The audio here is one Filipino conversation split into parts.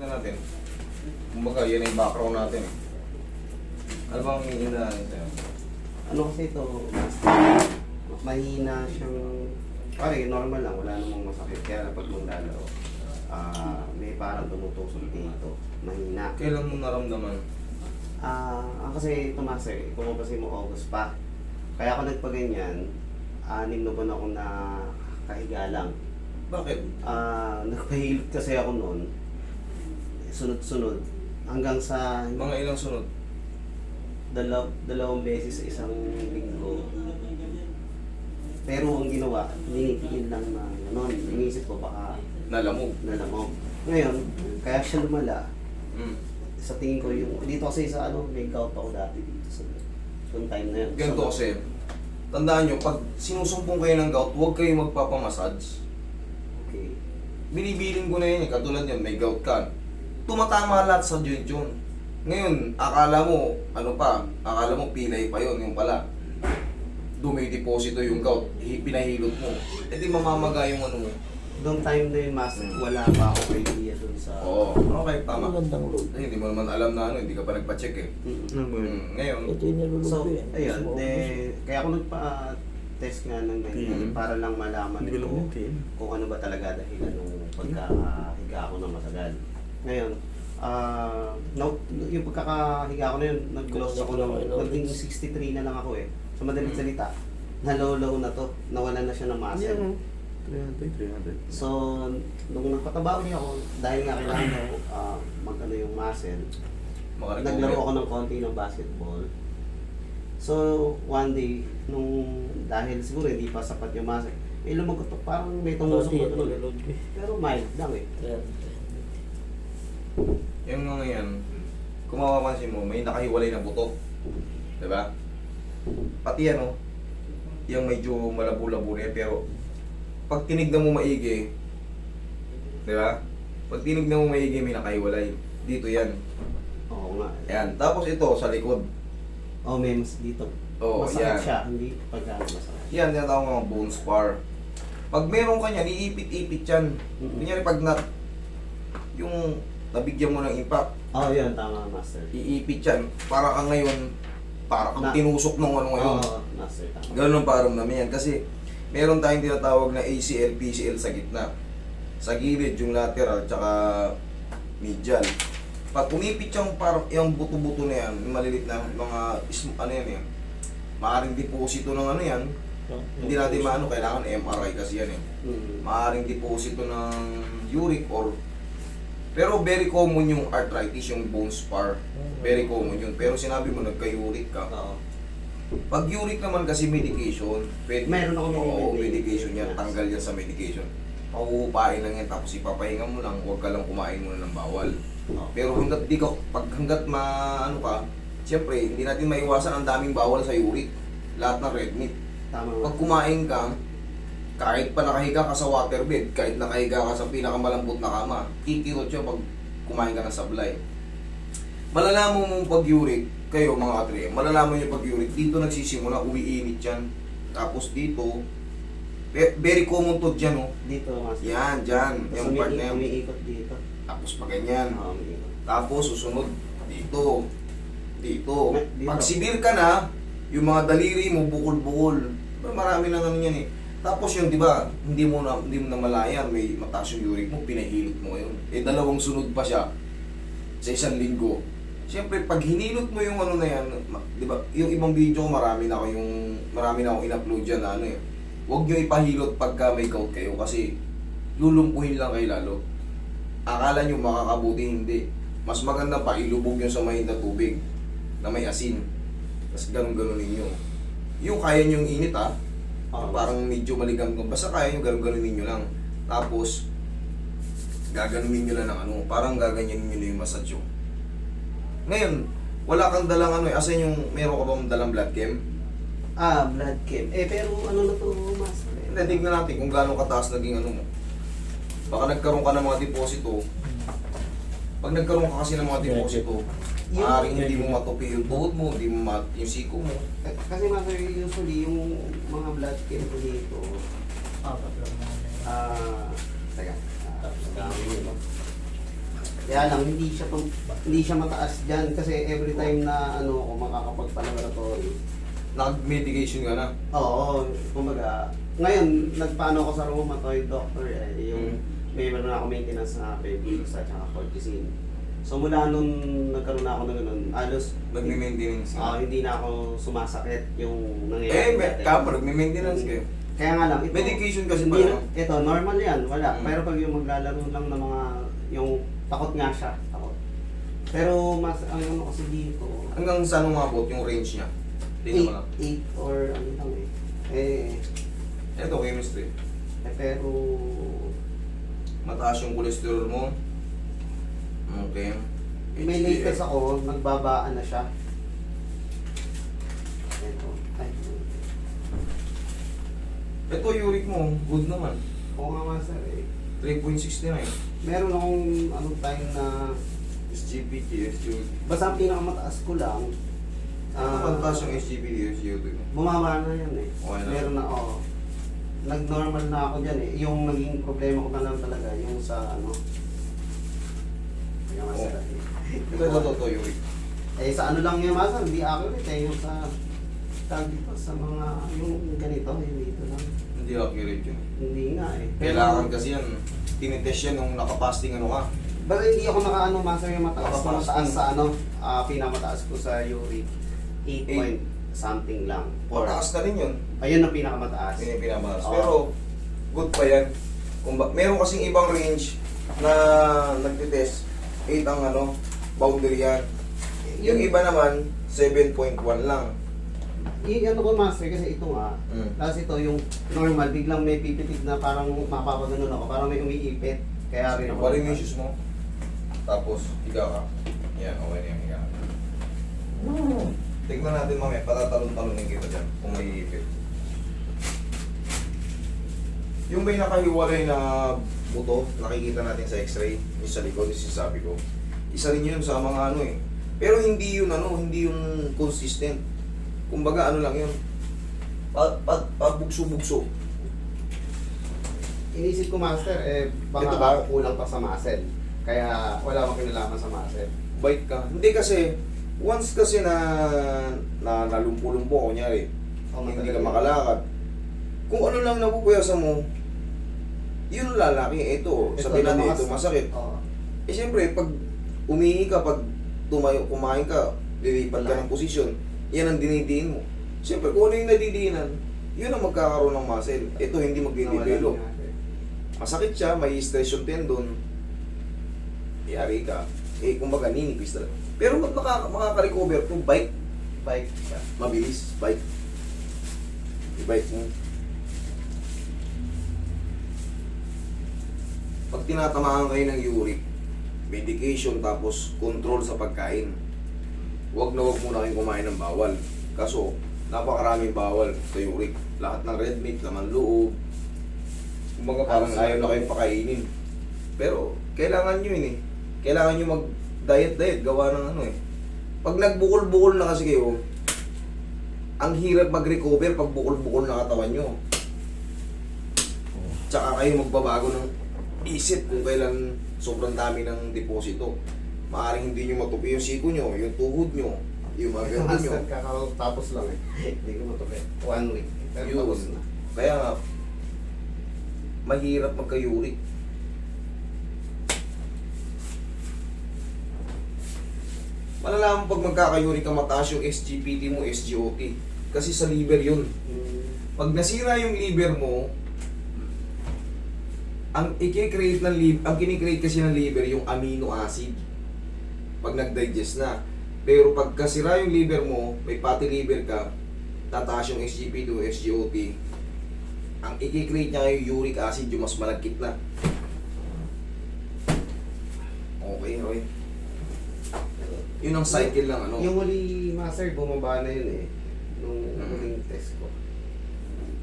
Tingnan natin. Kumbaga, yan yung background natin eh. Ano bang hihinahan sa'yo? Ano kasi ito, mahina siyang, pare, normal lang, wala namang masakit. Kaya lang pag maglalaro, ah may parang tumutusok dito, mahina. Kailan mo naramdaman? Ah, ang kasi tumas eh, kasi mo August pa. Kaya ako nagpaganyan, anim na buwan ako na kahiga lang. Bakit? Ah, nagpahilot kasi ako noon. Sunod-sunod. Hanggang sa Mga ilang sunod? dalaw dalawang beses sa isang linggo. Pero ang ginawa, ninitigil lang na gano'n. Iniisip ko baka Nalamog. nalamog. Ngayon, kaya siya lumala. Mm. Sa tingin ko yung, dito kasi sa ano, may gout ako dati dito sa yung time na yun. Ganito So, kasi, tandaan nyo, pag sinusumpong kayo ng gout, huwag kayo magpapamassage. Okay. Binibiling ko na yun eh, katulad yun, may gout ka. Tumatama lahat sa joint yun. Ngayon, akala mo, ano pa, akala mo pilay pa yun, yung pala. Dumideposito yung gout, hi- pinahilot mo. E di mamamaga yung ano mo. Doon time na yun, mas wala pa ako idea doon sa... Oo, okay, tama. Magandang hindi mo naman alam na ano, hindi ka pa nagpa-check eh. Mm. Mm, ngayon, Ito yung nilulog So, ko yan. ayun, Gusto mo de, ako kaya ako nagpa-test nga ng ganyan Mhm. para lang malaman ko kung ano ba talaga dahilan nung pagkakahiga ako ng matagal. Ngayon, ah no, yung pagkakahiga ko na yun, nag-gloss ako ng, naging 63 na lang ako eh. So madaling Mhm. salita, nalow-low na to, nawalan na siya ng muscle. Yan, 300, 300. So, nung nagpataba ulit ako, dahil nga kailangan ko ah, magano yung muscle, naglaro ako ng konti ng basketball. So, one day, nung dahil siguro hindi pa sapat yung muscle, eh lumagot to, parang may tumusok ko. Pero mild lang eh. 300. Yung mga yan, kung mapapansin mo, may nakahiwalay na buto. Diba? Pati yan, oh, yung medyo malabo-labo na yan, pero pag tinignan mo maigi, diba? Pag tinignan mo maigi, may nakahiwalay. Dito yan. Oo nga. Ayan. Tapos ito, sa likod. Oh, may mas dito. Oo, masakit yan. siya, hindi pagka masakit. Yan, yan tawag mga bone spar. Pag meron ka niyan, iipit-ipit yan. Mhm. Kunyari pag na, yung nabigyan mo ng impact, Oh, yun, tama, master. iipit yan. Para ka ngayon, para kang Na- tinusok ng ano ngayon. Oo, master, tama. Ganun ang parang namin yan. Kasi meron tayong tinatawag na ACL, PCL sa gitna. Sa gilid, yung lateral, tsaka medial. Pag umipit yung parang yung buto-buto na yan, yung malilit na mga ano yan yan. Maaring deposito ng ano yan. Hindi natin maano, kailangan MRI kasi yan eh. Mm. Maaring deposito ng uric or pero very common yung arthritis, yung bone spar. Very common yun. Pero sinabi mo nagka-uric ka. Oo. Pag uric naman kasi medication, pwede, Meron ako Oo, medication. medication yan. Tanggal yan sa medication. Pauupain lang yan, tapos ipapahinga mo lang, huwag ka lang kumain muna ng bawal. Oo. Pero hanggat di ka, pag hanggat ma, ano ka, siyempre, hindi natin maiwasan ang daming bawal sa uric. Lahat ng red meat. Tama. Pag kumain ka, kahit pa nakahiga ka sa waterbed, kahit nakahiga ka sa pinakamalambot na kama, kikirot siya pag kumain ka ng sablay. Malalaman mo pag uric, kayo mga atre, malalaman nyo pag uric, dito nagsisimula, umiinit yan. Tapos dito, ve- very common to dyan, oh. Dito, master. Yan, dyan, Tapos yung part na yan. umiikot dito. Tapos pa ganyan. Umiikot. Tapos susunod dito. Dito. Dito. Pag sibir ka na, yung mga daliri mo bukol-bukol. Marami na naman yan eh. Tapos yun, di ba, hindi mo na hindi mo na malayan, may mataas yung uric mo, pinahilot mo yun. Eh dalawang sunod pa siya sa isang linggo. Siyempre, pag hinilot mo yung ano na yan, di ba, yung ibang video marami na ako yung marami na akong in-upload dyan na ano eh. Huwag nyo ipahilot pagka may gout kayo kasi lulumpuhin lang kayo lalo. Akala nyo makakabuti, hindi. Mas maganda pa, ilubog nyo sa mainit na tubig na may asin. Tapos ganun-ganun ninyo. Yung kaya nyo yung init ha, Oo, parang medyo maligam ko. Basta kaya nyo ganun-ganun ninyo lang. Tapos, gaganunin nyo lang ng ano, parang gaganyanin nyo na yung massage yung. Ngayon, wala kang dalang ano eh, asan yung, meron ka bang dalang blood chem? Ah, blood chem. Eh, pero ano na to, master? eh? Hindi, tignan natin kung gaano kataas naging ano mo. Baka nagkaroon ka ng mga deposito. Pag nagkaroon ka kasi ng mga deposito, Yung- maaaring hindi mo matupi yung tuhod mo, hindi mo mat yung siko mo. Kasi master, usually yung mga blood ko dito, ah, teka, ah, no? Kaya lang, hindi siya, pang- hindi siya mataas dyan kasi every time na ano ako makakapagpa-laboratory. Nag-medication ka na. Oo, kumbaga, ngayon, nagpaano ako sa rheumatoid doctor eh, yung may meron ako maintenance na Pebblix at saka cortisone. So mula nung nagkaroon na ako ng ganun, alos Nagme-maintenance ah, ka. hindi na ako sumasakit yung eh, nangyayari. me- dati. kapag nagme-maintenance kayo. Kaya nga lang, ito, Medication kasi hindi pala. ito, normal yan, wala. Mm. Pero pag yung maglalaro lang ng mga, yung takot nga siya, takot. Pero mas, ang ano kasi dito, Hanggang saan umabot yung range niya? Hindi 8, naman lang. 8 or ano lang eh. Eh, Ito, chemistry. eh pero, Mataas yung cholesterol mo. Okay. may HDL. latest ako, nagbabaan na siya. Ito, ay, Ito, uric mo. Good naman. oo nga nga sir eh. 3.69. Meron akong anong time na, SGPT, SGOT. basta ang pinakamataas ko lang, Ano ah, mataas yung SGPT, SGOT mo? Bumaba na yan eh. Okay na. Meron na, oo. Nag-normal na ako dyan eh. Yung naging problema ko na lang talaga, yung sa ano. Yung eh. Ito, ito, ito, uric. Eh sa ano lang yung masa, hindi accurate eh. Yung sa, tag dito, sa mga, yung ganito, yung dito lang. Hindi accurate yun. Hindi nga eh. Kailangan kasi yan. Tinitest yan nung nakapasting ano ka. Pero hindi ako nakaano masa yung mataas na Nakapasting. mataas sa ano, ah pinamataas ko sa uric. 8 Eight. point something lang. Or, Mataas na rin yun. ayun ang pinakamataas. Yun yung pinamataas. Oo. Pero, good pa yan. Kung ba, meron kasing ibang range na nagtitest. 8 ang ano, boundary yan. Yung iba naman, 7.1 lang. Yung ano ko master kasi ito nga, Mm. tapos ito yung normal, biglang may pipitig na parang mapapaganon ako, parang may umiipit. Kaya rin ako. Wala yung issues mo. Tapos, higa ka. Yan, okay na yung higa ka. Tignan natin mamaya, patatalon-talonin kita dyan kung may ipit. Yung may nakahiwalay na buto, nakikita natin sa x-ray, yung sa likod, yung sinasabi ko. Isa rin yun sa mga ano eh. Pero hindi yun ano, hindi yung consistent. Kumbaga ano lang yun. Pa, pa, pabugso-bugso. Inisip ko master, eh baka Ito ba? kulang pa sa muscle. Kaya wala akong kinalaman sa muscle. bite ka. Hindi kasi, once kasi na, na nalumpo-lumpo, kunyari, O, hindi ka makalakad. Kung ano lang napupuyasan mo, yun lalaki. Ito, sabi na lumakas. ito, masakit. Oo. Eh siyempre, pag umihi ka, pag tumayo, kumain ka, lilipat ka ng posisyon, yan ang dinidiin mo. Siyempre, kung ano yung nadidiinan, yun ang magkakaroon ng muscle. Ito, hindi magdidevelop. Masakit siya, may stress yung tendon, yari ka. Eh, kumbaga, ninipis talaga. Pero ba't makaka makaka-recover kung bike, Bike siya. mabilis, bike. I-bike mo. Pag tinatamaan kayo ng uric, medication tapos control sa pagkain. Huwag na huwag muna kayong kumain ng bawal. Kaso, napakaraming bawal sa uric. Lahat ng red meat, laman loob. Kumbaga parang ayaw na kayong pakainin. Pero, kailangan nyo yun eh. Kailangan nyo mag-diet-diet, gawa ng ano eh. Pag nagbukol-bukol na kasi kayo, ang hirap mag-recover pag bukol-bukol na katawan nyo. Tsaka kayo magbabago ng isip kung kailan sobrang dami ng deposito. Maaring hindi nyo matupi yung siko nyo, yung tuhod nyo, yung mga ganun nyo. Kakatapos lang eh. Hindi ko matuloy. One week. Pero tapos na. Kaya nga, mahirap magka-uric. Malalaman pag magkaka-uric ka mataas yung SGPT mo, SGOT. Kasi sa liver yun. Pag nasira yung liver mo, ang i-create ng liver, ang kini-create kasi ng liver yung amino acid. Pag nag-digest na. Pero pag kasira yung liver mo, may fatty liver ka, tataas yung SGP to SGOT. Ang i-create niya yung uric acid, yung mas malagkit na. Okay, okay. Yun ang cycle lang ano. Yung huli, master, bumaba na yun eh. Nung Mm. huling test ko.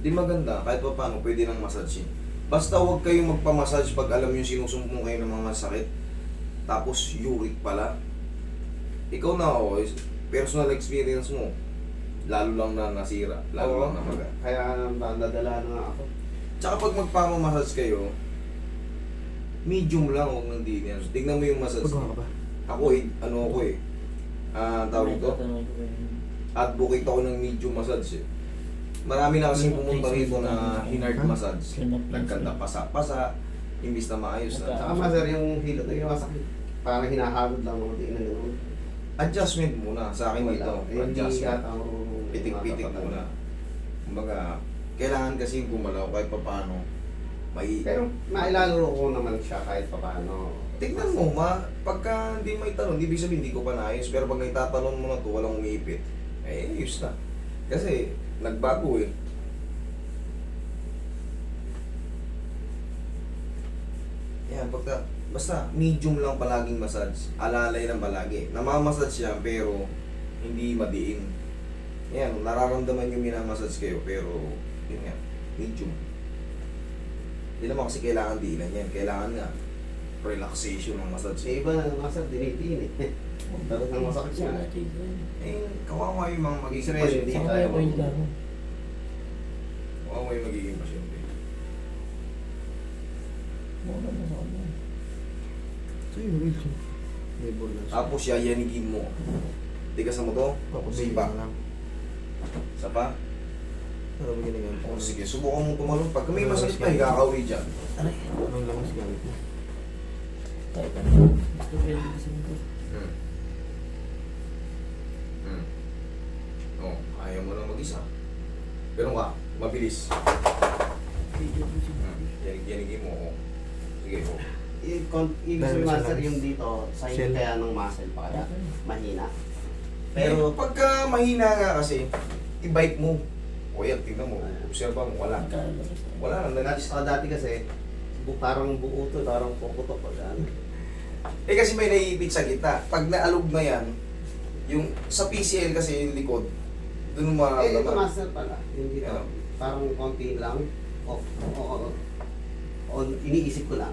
Di maganda, kahit pa paano, pwede nang massage eh. Basta huwag kayong magpamassage pag alam yung sinusumbong kayo ng mga sakit. Tapos uric pala. Ikaw na ako, is- personal experience mo. Lalo lang na nasira, lalo Oo. lang na maga. Kaya nadala na nga ako. Tsaka pag magpamamassage kayo, Medium lang, huwag nang din yan. Tignan mo yung massage. Pagawa ka ba? Ako eh, ano ako eh. Ah, tawag ito. Advocate ako ng medium massage eh. Marami na kasing pumunta rito na hinard massage. Nagkanda pasa-pasa, imbis na maayos na. Saka master yung hilot na yung masakit. Parang hinahagod lang ako din na gano'n. Adjustment muna sa akin dito. Adjustment. Pitik-pitik muna. Kumbaga, kailangan kasi gumalaw kahit papaano. May... Pero mailalaro ko naman siya kahit pa paano. Tignan mo, ma, pagka hindi may tanong, ibig sabihin hindi ko pa naayos. Pero pag naitatanong mo na to, walang umiipit, eh, ayos na. Kasi, nagbago eh. Yan, pagka, basta medium lang palaging massage. Alalay lang palagi. Namamassage siya, pero hindi madiin. Yan, nararamdaman yung minamassage kayo, pero, yun nga, medium. Hindi naman kasi kailangan diinan yan. Kailangan nga, relaxation ng massage. Sa iba na master, dinitin eh. Talagang masakit siya. Eh, kawawa yung mga magiging pasyente. hindi Saka tayo kaya lang. Kawawa yung magiging pasyente. Na sa. So yun, Wilson. May ball na siya. Tapos yayanigin mo. Tigasan mo to. Sipa. na. Isa pa. Ano ba ginagamit O mo? sige, subukan mo tumalon. Pag may masakit pa, higakawi dyan. Aray. Anong lakas gamit mo? Kahit ano. Gusto ko yung kasi nito. Hmm. Hmm. O, ayaw mo lang mag-isa. Pero ka, mabilis. Video ko siya. Hmm. Yanig, yanigin mo. O. Sige, o. I- kon- Ibig Dahil sabihin sa master lungs. yung dito, Shell. kaya ng muscle pa kaya mahina. Pero Pero pagka mahina nga kasi, i-bike mo. O yan, tingnan mo. Observa mo, wala. Wala nang dati, nagis. ah, dati kasi, bu parang buo to, parang puputok pag ano. Eh kasi may naiipit sa gitna. Pag naalog na yan, yung sa PCL kasi yung likod, doon mo Eh, ito mararamdaman. master pala. Yung dito, Ano? parang konti lang. O, o, o, o, iniisip ko lang.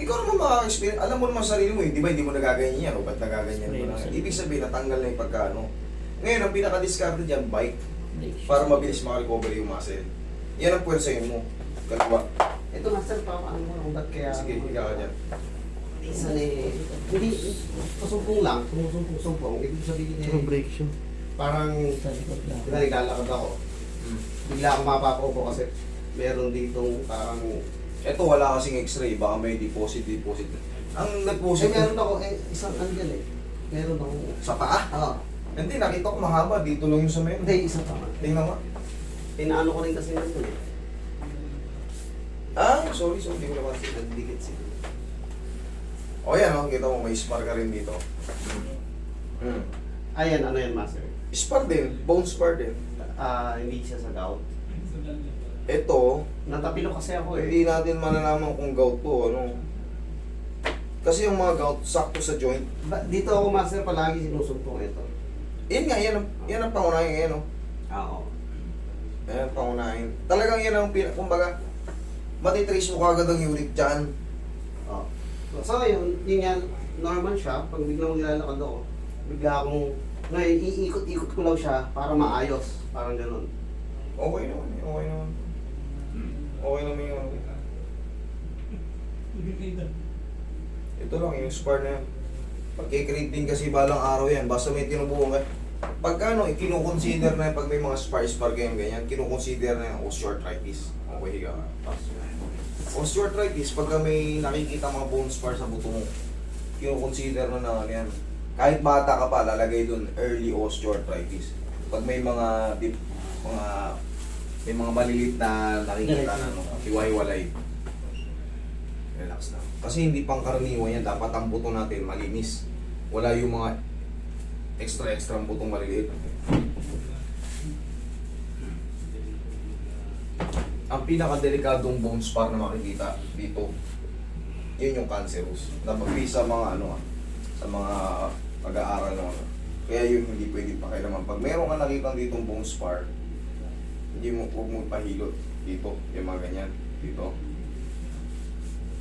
Ikaw naman makaka-experience, alam mo naman sa sarili mo, eh, di ba hindi mo nagaganyan yan o ba't nagaganyan mo na? Ibig sabihin, natanggal na yung pagkano. Ngayon, ang pinaka-discovery dyan, bike, para mabilis makarecover yung muscle. Yan ang puwersa yun mo. Kaliwa. Ito master, parang ano mo, kung ba't kaya... Sige, higa ka dyan. Minsan eh, hindi, pasumpong lang, sumusumpong-sumpong. Ibig sabihin eh, break siya. parang, Sa likod lang. di ba naglalakad ako, bigla ako mapapaupo kasi meron ditong parang, Ito, wala kasing x-ray, baka may deposit, deposit. Ang eh deposit meron ako, eh, isang ano yan eh, meron ako, sa paa. ah, Hindi, nakita ko mahaba, dito lang yung sa meron. hindi, isa pa nga. Tingnan mo. Inaano ko rin kasi nito eh, Sorry, sorry, hindi ko naman. nagdikit siguro. O yan, oh, kita mo, may spar ka rin dito. Hmm. Ayan, ano yan master? Spar din, bone spar din. Ah, hindi siya sa gout. Ito, Natapilo kasi ako eh. hindi natin malalaman kung gout to, ano. Kasi yung mga gout, sakto sa joint. Ba- dito ako master palagi sinusumpong ito. Yan nga, yan ang, yan ang pangunahin ngayon, oh. Ah, Oo. Yan ang pangunahin. Talagang yan ang, pina- kumbaga, matitrace mo kagad ang uric dyan. Oh. So yun, yun yan, normal siya. Pag biglang nilalakad ako, bigla akong, ngayon, iikot-ikot ko lang siya para maayos. Parang ganun. Okay naman, eh, okay naman. Okay naman yung ano. Ito lang, yung spar na yan. Pagkikreate din kasi balang araw yan, basta may tinubuhan ka. Pagka ano, ikinukonsider na yan, pag may mga spar-spar kayong ganyan, kinukonsider na yung osteoarthritis. Okay, higa ka. Osteoarthritis, pagka may nakikita mga bone spar sa buto mo, kinukonsider na na yan. Kahit bata ka pa, lalagay dun early osteoarthritis. Pag may mga dip, mga may mga malilit na nakikita na ano, hiwa-hiwalay. Relax na. Kasi hindi pang karaniwan yan, dapat ang buto natin malinis. Wala yung mga extra-extra butong maliliit. Ang pinakadelikadong bone spar na makikita dito, yun yung cancerous. Dapat sa mga ano ah, sa mga pag-aaral ng ano. Kaya yun hindi pwede pakialaman. Pag meron ka nakita ditong bone spar, hindi mo huwag mo pahilot dito, yung mga ganyan, dito.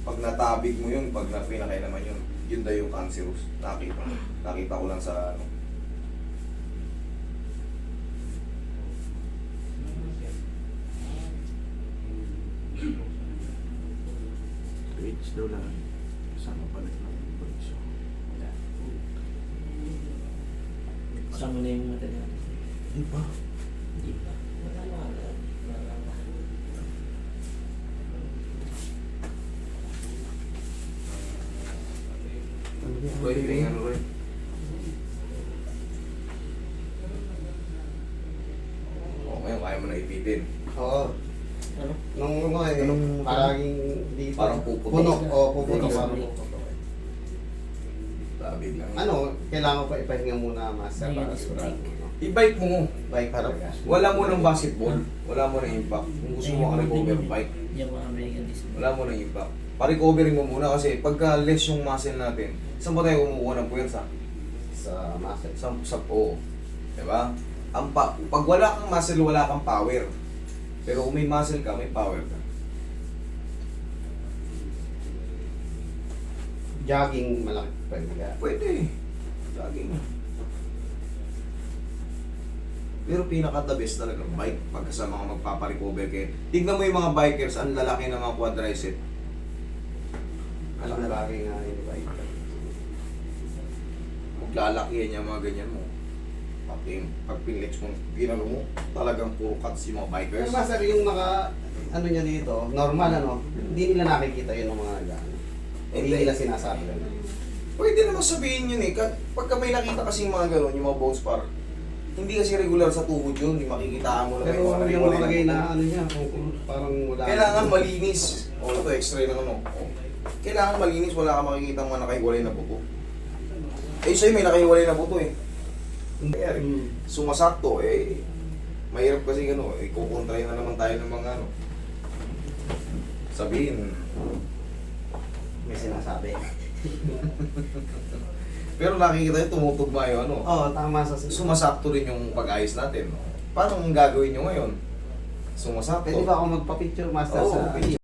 Pag natabig mo yun, pag na pinakailaman yun, yun daw yung cancerous. Nakita, nakita ko lang sa ano. Twitch. daw lang. Sama balik ng bagso. Kasama na yung mata niya. Di ba? Hindi pa. Wala na. Wala na. Ano para Ayun, sigurado. I-bike mo. Bike para Wala mo ng basketball. Wala mo ng impact. Kung gusto mo ka-recover bike, Hindi ako American Disney. wala mo ng impact. Pa-recovery mo muna kasi pagka less yung muscle natin, saan ba tayo kumukuha ng puwersa? sa muscle. Sa, sa oo. Diba? Ang pa, pag wala kang muscle, wala kang power. Pero kung may muscle ka, may power ka. Jogging, malaki pwede ka. Pwede. Jogging. Pero pinaka the best talaga bike pagka sa mga magpaparecover kayo. Tignan mo yung mga bikers, ang lalaki ng mga quadricep. Na bagay nga yung bike. Maglalakihan yung mga ganyan mo. Pati pag pinlex mo, ginano mo, talagang puro cuts yung mga bikers. Pero master, yung naka, ano niya dito, normal ano, hindi nila nakikita yun ng mga gano'n. Hindi nila sinasabi. Pwede naman sabihin yun eh. Ka- Pagka may nakita kasi mga gano'n, yung mga bones par, hindi kasi regular sa tuhod yun, yung makikitaan mo lang Pero mga yung nakalagay na buto. ano niya, kung, kung parang wala. Kailangan malinis. O ito, x-ray ng ano. Kailangan malinis, wala ka makikita mga nakahiwalay na buto. Eh, sa'yo may nakahiwalay na buto eh. Hindi, Hmm. sumasakto eh. Mahirap kasi gano, eh, kukontrahin na naman tayo ng mga ano. Sabihin. May sinasabi. Pero nakikita yung tumutugma yung ano. Oo, tama sa Sumasakto rin yung pag-ayos natin. Paano ang gagawin nyo ngayon? Sumasakto. Pwede ba ako magpa-picture master Oo, sa picture.